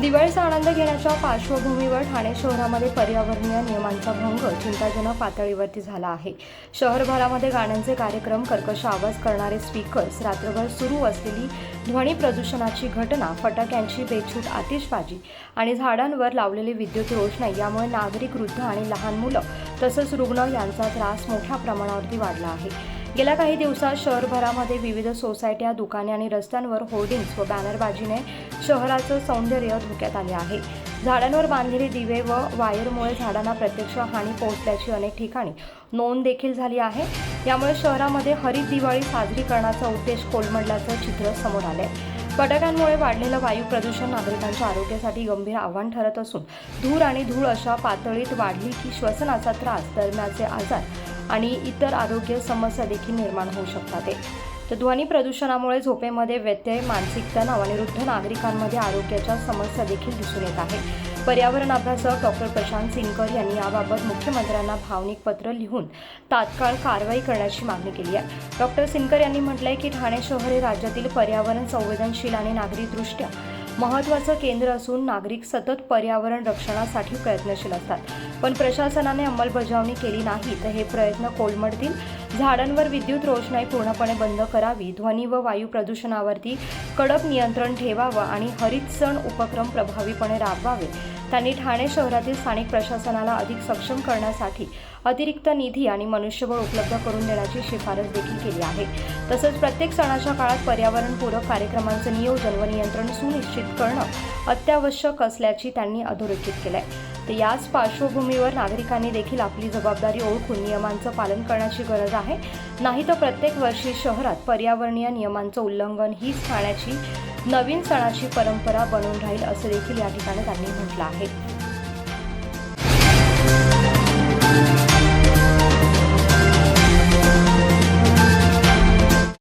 दिवाळीचा आनंद घेण्याच्या पार्श्वभूमीवर ठाणे शहरामध्ये पर्यावरणीय नियमांचा भंग चिंताजनक पातळीवरती झाला आहे. शहरभरामध्ये गाण्यांचे कार्यक्रम कर्कश आवाज करणारे स्पीकर्स रात्रभर सुरू असलेली ध्वनी प्रदूषणाची घटना फटाक्यांची बेछूट आतिषबाजी आणि झाडांवर लावलेली विद्युत रोषणाई यामुळे नागरिक वृद्ध आणि लहान मुलं तसंच रुग्ण यांचा त्रास मोठ्या प्रमाणावरती वाढला आहे. गेल्या काही दिवसात शहरभरामध्ये विविध सोसायट्या दुकाने आणि रस्त्यांवर होर्डिंग्स व बॅनरबाजीने शहराचं सौंदर्य धोक्यात आले आहे. झाडांवर बांधलेले दिवे व वायरमुळे झाडांना प्रत्यक्ष हानी पोहोचल्याची अनेक ठिकाणी नोंद देखील झाली आहे. यामुळे शहरामध्ये हरित दिवाळी साजरी करण्याचा उद्देश कोलमडल्याचं चित्र समोर आलंय. फटाक्यांमुळे वाढलेलं वायू प्रदूषण नागरिकांच्या आरोग्यासाठी गंभीर आव्हान ठरत असून धूर आणि धूळ अशा पातळीत वाढली की श्वसनाचा त्रास दरम्यानचे आजार आणि इतर आरोग्य समस्या देखील निर्माण होऊ शकतात. तर ध्वनी प्रदूषणामुळे झोपेमध्ये व्यत्यय मानसिक तणाव आणि वृद्ध नागरिकांमध्ये आरोग्याच्या समस्या देखील दिसून येत आहे. पर्यावरण अभ्यासक डॉक्टर प्रशांत सिंगकर यांनी याबाबत मुख्यमंत्र्यांना भावनिक पत्र लिहून तात्काळ कारवाई करण्याची मागणी केली आहे. डॉक्टर सिंगकर यांनी म्हटलंय की ठाणे शहर हे राज्यातील पर्यावरण संवेदनशील आणि नागरिकदृष्ट्या महत्त्वाचं केंद्र असून नागरिक सतत पर्यावरण रक्षणासाठी प्रयत्नशील असतात. पण प्रशासनाने अंमलबजावणी केली नाही तर हे प्रयत्न कोलमडतील. झाडांवर विद्युत रोषणाई पूर्णपणे बंद करावी ध्वनी व वायू प्रदूषणावरती कडक नियंत्रण ठेवावं आणि हरित सण उपक्रम प्रभावीपणे राबवावे. त्यांनी ठाणे शहरातील स्थानिक प्रशासनाला अधिक सक्षम करण्यासाठी अतिरिक्त निधी आणि मनुष्यबळ उपलब्ध करून देण्याची शिफारस देखील केली आहे. तसंच प्रत्येक सणाच्या काळात पर्यावरणपूरक कार्यक्रमांचं नियोजन व नियंत्रण सुनिश्चित करणं अत्यावश्यक असल्याची त्यांनी अधोरेखित केलं आहे तर याच पार्श्वभूमीवर नागरिकांनी देखील आपली जबाबदारी ओळखून नियमांचं पालन करण्याची गरज आहे. नाही तर प्रत्येक वर्षी शहरात पर्यावरणीय नियमांचं उल्लंघन हीच खाण्याची नवीन सणाची परंपरा बनून राहील असं देखील या ठिकाणी त्यांनी म्हटलं आहे.